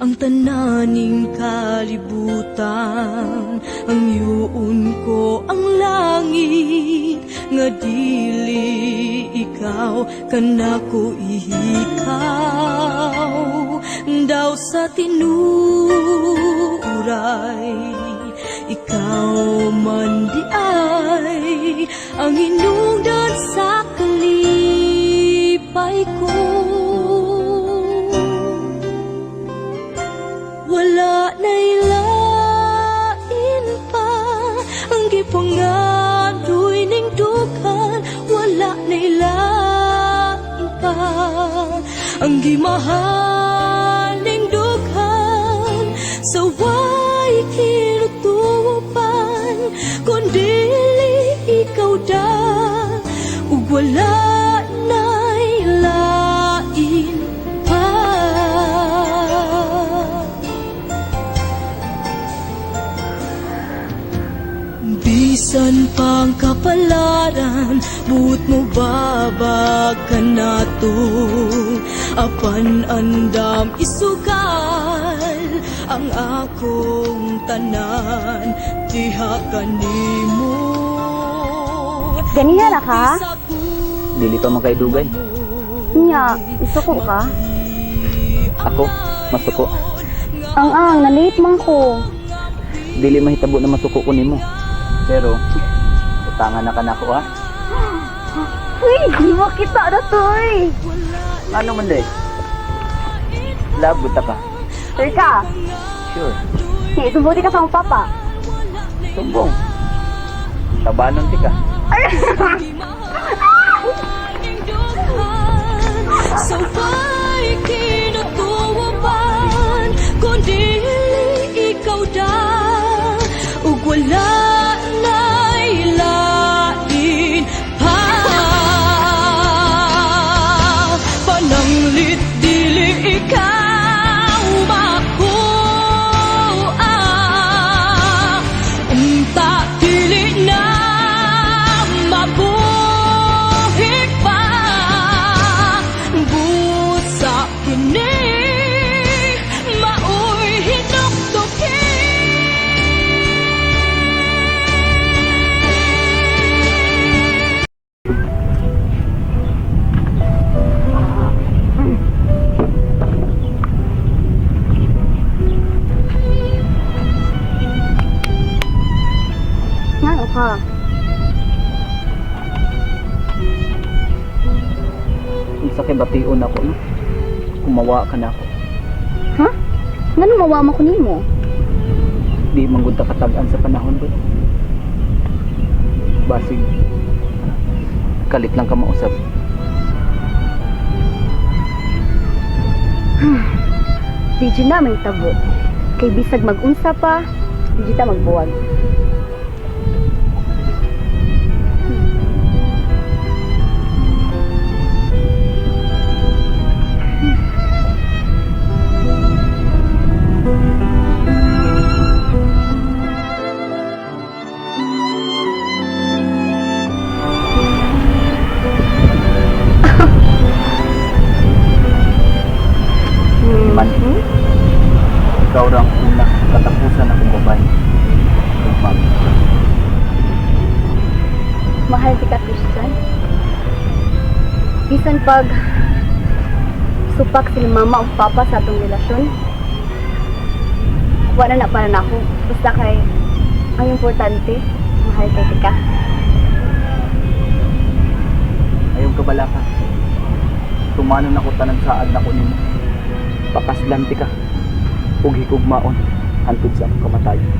ang tananing kalibutan Ang yuon ko ang langit Nga dili ikaw kanako ihikaw. Daw sa tinuray Ikaw man di ay Ang hinungdan sa kalipay ko Ang gimahal ning dukan Sa way kinutupan Kundi ikaw da Ug wala na'y Bisan pang kapalaran Buot mo babag ka na Apan andam isugal Ang akong tanan Diha kanimo Ganiya na ka? Dili pa man kay dugay. Nya, isuko ka? Ako, masuko. Ang ang, nalate man ko. Dili mahitabo na masuko ko nimo. Pero, utangan na ka na ako ha. Uy, di mo kita na to eh. Ano man day? Love buta ka. Sir ka, Sure. hey, sumbuti ka sa mong papa. Sumbong. Tabanon ti ka. Sa way Isa kay bation ako no. Kumawa ka na ako. Ha? Nga nung mawama ko nimo? Di manggod ta katagan sa panahon ko. Basig. Kalit lang ka mausap. Di dyan na may tabo. Kay bisag mag-unsa pa, di ta magbuwag. Bisan pag supak sila mama o papa sa atong relasyon, wala na para na ako. Basta kay, ang importante, mahal kay ka. Ayaw ka bala ka. Tumanon ako tanan saad na ko nimo. Pakaslan ti ka. Ug higugmaon hantod sa kamatayon.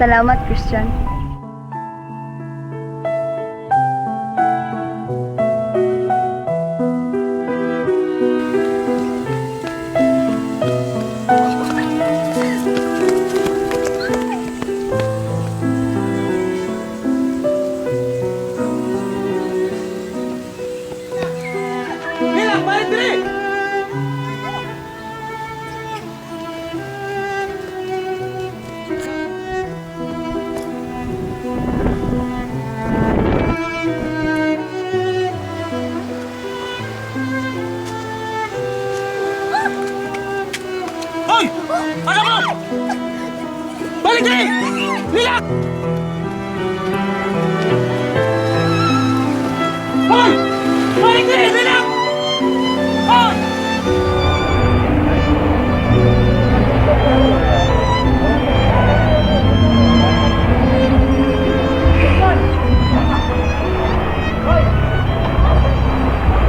Salamat, Christian. Ano mo? Balik diri! Nilak! Hoy! Balik diri! Nilak! Hoy!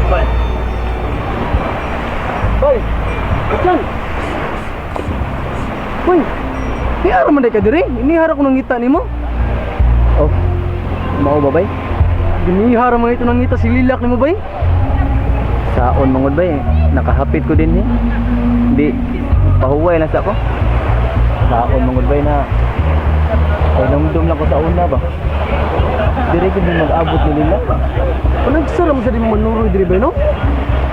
Hoy! Hoy! Diyan! Hoy! Hiyara man ka diri? Inihara ko nang ngita nimo. Oh. Mao ba bay? Ginihara man ito nang ngita si Lilak nimo bay? Saon mangod bay? Nakahapit ko din eh. Di pahuway lang sa ko. Saon mangod bay na ay namdum lang ko sa una ba? Diri ko din mag-abot ni Lilak. Kung nagsara mo sa di mo manuroy diri bay no?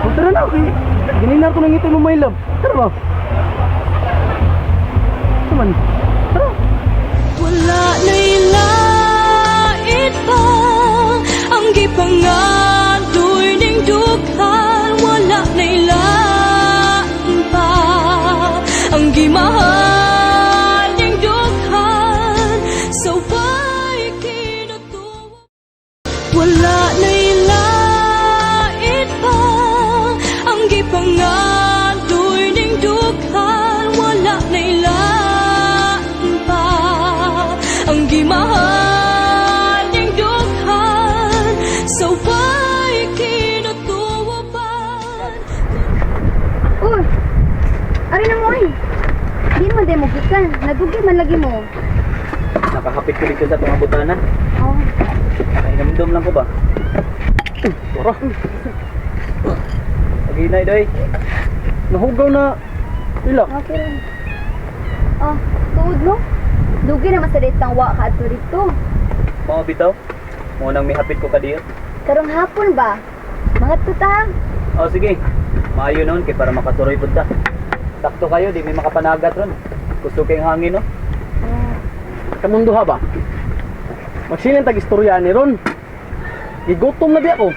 Kung tara na, okay. Gininar ko nang ngiti mo my love. Tara ba? one. Naman din mo gikan. Nadugi man lagi mo. Nakahapit ko dito sa itong butanan. Oh. Ay, namdum lang ko ba? Tara. Paginay doy. Nahugaw na. Ilak. Okay rin. Oh, tuod mo. Dugi naman sa ditang wa ka ato dito. Mga bitaw. Munang may hapit ko kadiyo. Karong hapon ba? Mga tutang. Oh, sige. Maayo noon kay para makaturoy pud ta. Sakto kayo, di may makapanagat ron. Gusto kayong hangin, no? Kamundo ha ba? Magsilang tag istorya ni Ron. Gigutom na di ako.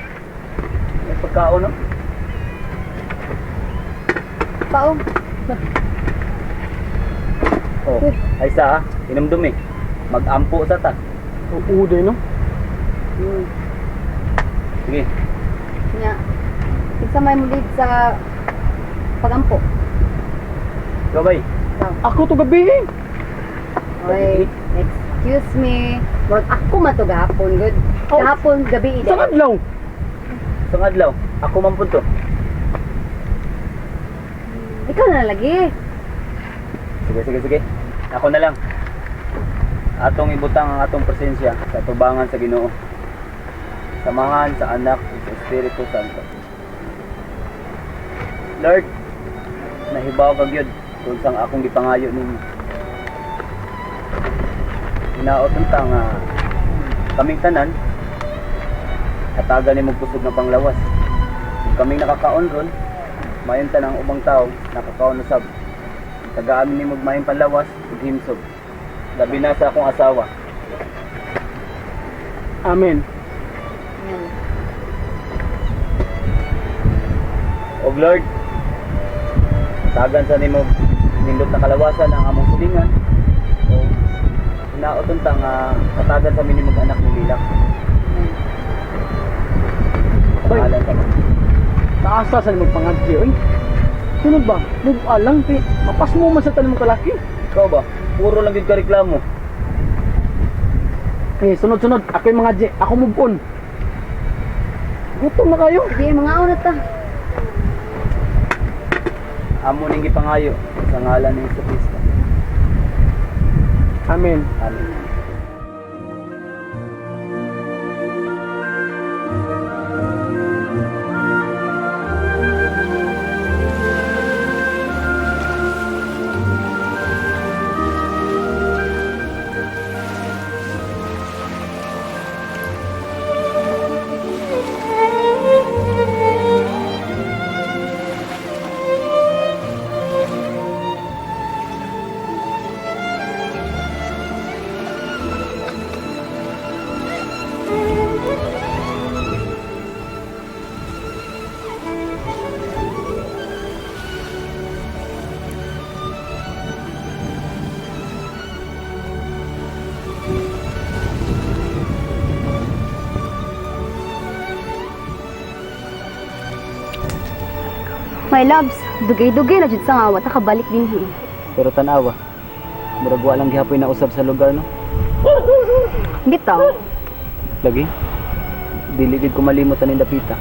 May pagkaon, no? Pao. Oh, ay sa. Inumdum eh. Mag-ampo sa ta. Uuday no? Sige. Nya. Isa may mulit sa pagampo. Gabay. Ako to gabi. Oy, excuse me. Wag ako man to gahapon, good. Oh. Gahapon, gabi Sa ide. adlaw. Sa adlaw, ako man punto. Ikaw na lagi. Sige, sige, sige. Ako na lang. Atong ibutang ang atong presensya sa tubangan sa Ginoo. Samahan sa anak ug sa Espiritu Santo. Lord, nahibaw kag yun kung sang akong gipangayo ninyo. Hinaot unta nga kaming tanan hatagan ni kusog na panglawas. Kung kaming nakakaon ron, mayon tanang ubang tao nakakaon usab tagaan ni magmayong panlawas ug himsog labi na sa akong asawa Amen. Yan. og Lord tagan sa nimo nindot na kalawasan ang among silingan o hinaoton ta nga katagan sa minimog anak ni Lilak pangalan sa Taasa sa limang pangadji oy. Sunod ba? Move alang ti. Mapas mo man sa tanim mo kalaki. ikaw ba puro lang gyud ka reklamo Eh, sunod-sunod. Ako yung mga G. Ako move on. Gutom na kayo. Sige, mga una ta. Amo ning gipangayo sa ngalan ni Kristo Amen. amen My loves, dugay-dugay na jud sa nga wata kabalik din hi. Pero tanawa, murag wa lang gihapoy na usab sa lugar no. Bitaw, Lagi. Dili gid ko malimot ani dapita.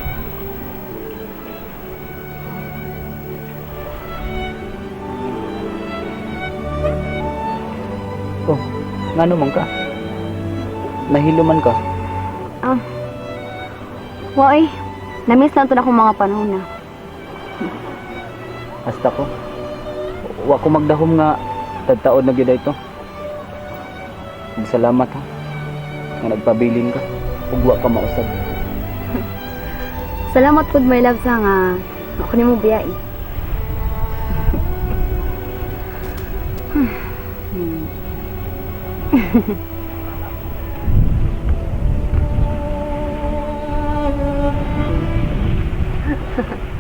Oh, ngano man ka? Nahilo man ka? ah. Wai, namiss lang to na akong mga panahon na. Hasta ko. Wa ko magdahom nga tagtaod na gyud ito. Salamat ha. Nga nagpabilin ka. Ug wa ka mausab. Salamat pud my love sa nga ako nimo biyai.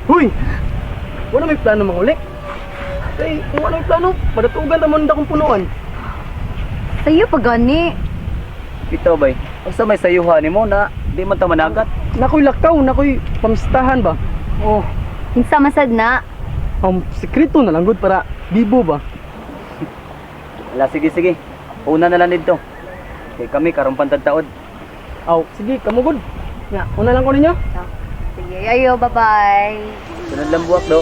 Huy! Wala may plano manguli. Ay, kung wala may plano, madatugan naman na akong punuan. Sa'yo pa gani. Bitaw bay. Asa may sayuhan nimo na di man ta managat. Nakoy lakaw, nakoy pamstahan ba? Oh, Kinsa masad na. ang sekreto na lang gud para bibo ba? Ala sige sige. Una na lang dito. Kay kami karon pantagtaod. Aw, sige, kamugod. Nga, una lang ko ninyo. Sige, ayo, bye-bye. Sunod lang buwak do.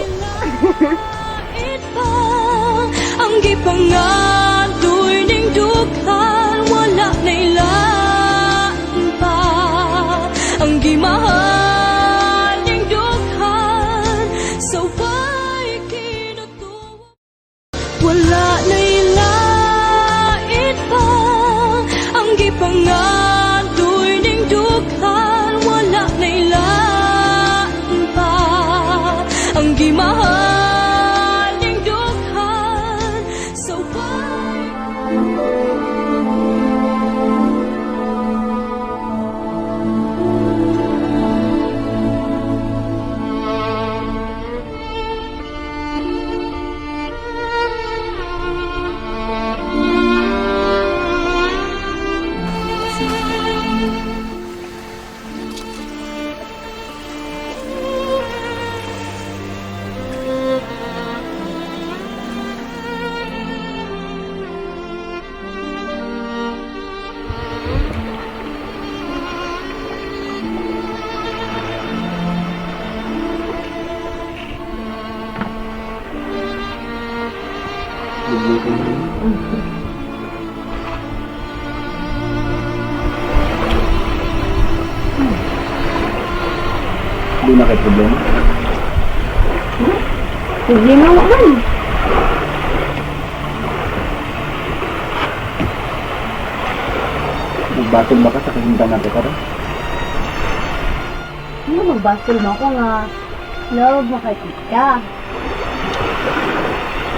Ang gipangadoy ning dughan wala na ilaan pa ang gimahal Di na kay problema. Sige na man. Magbatol ba ka sa kahintan natin karon? Ano magbasol mo ako nga. Love, makakita.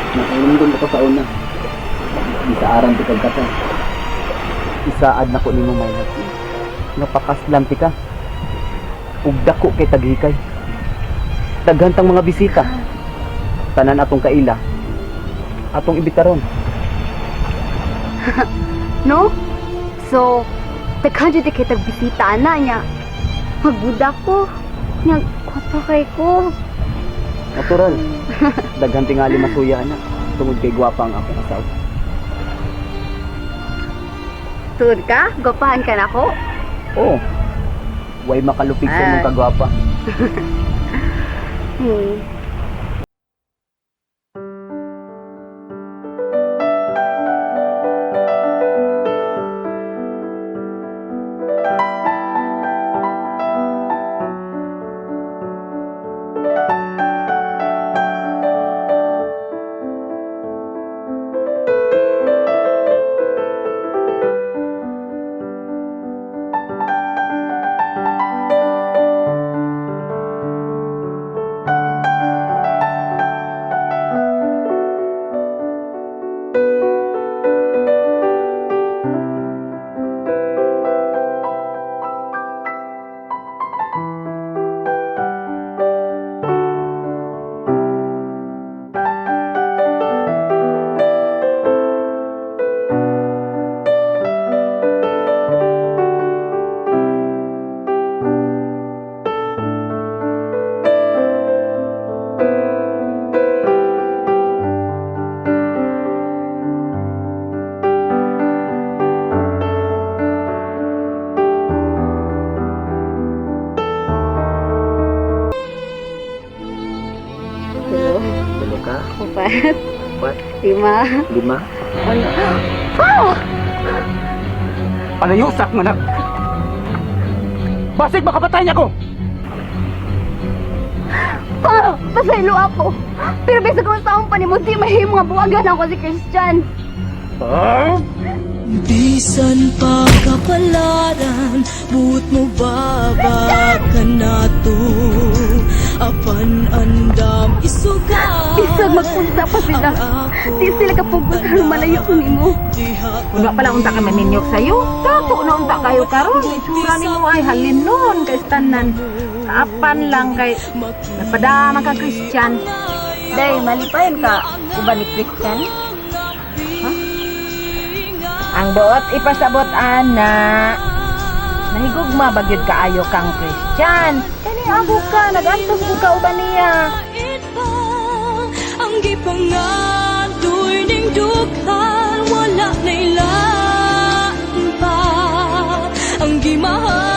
Nakulunggon ko sa una. Isaaran ti kagkata. Isaad na ko nimo may love. Napakaslam ti ka. Ug dako kay taghikay. Daghantang mga bisita. Tanan atong kaila. Atong ibitaron. No? So, taghan dyan kay tagbisita na niya. Magbuda ko. Nga, kwato kay ko. Natural. Daghan tingali masuya na. Tungod kay gwapa ang akong asawa. Tuod ka? Gapahan ka na ko? Oo. Way makalupig sa imong Ah. kagwapa. Hmm. Lima. Lima? Ano? Palayusak mo na. Basig makapatay niya ko! Pa! Pasaylo ako. Pero bisa kung taong pa ni mo, di mahimo nga buwagan ako si Christian. Ah? Bisan pa kapalaran Buot mo baba ka na to Apan andam isuga Isag magpunta pa sila. Di sila kapugos na malayo ko ni mo. Una pala unta ka maminyok sa'yo. Kako na unta kayo karon. Itsura ni mo ay halin nun kay tanan. Kaapan lang kay napadama ka Christian. Day, malipayon ka. Uba ni Christian? Ang buot ipasabot ana. Nahigugma bagyod kaayo kang Christian. Abo ka, nagantos ko ka uban niya. Ang gipangadoy ning dughan wala na ilan pa ang gimahal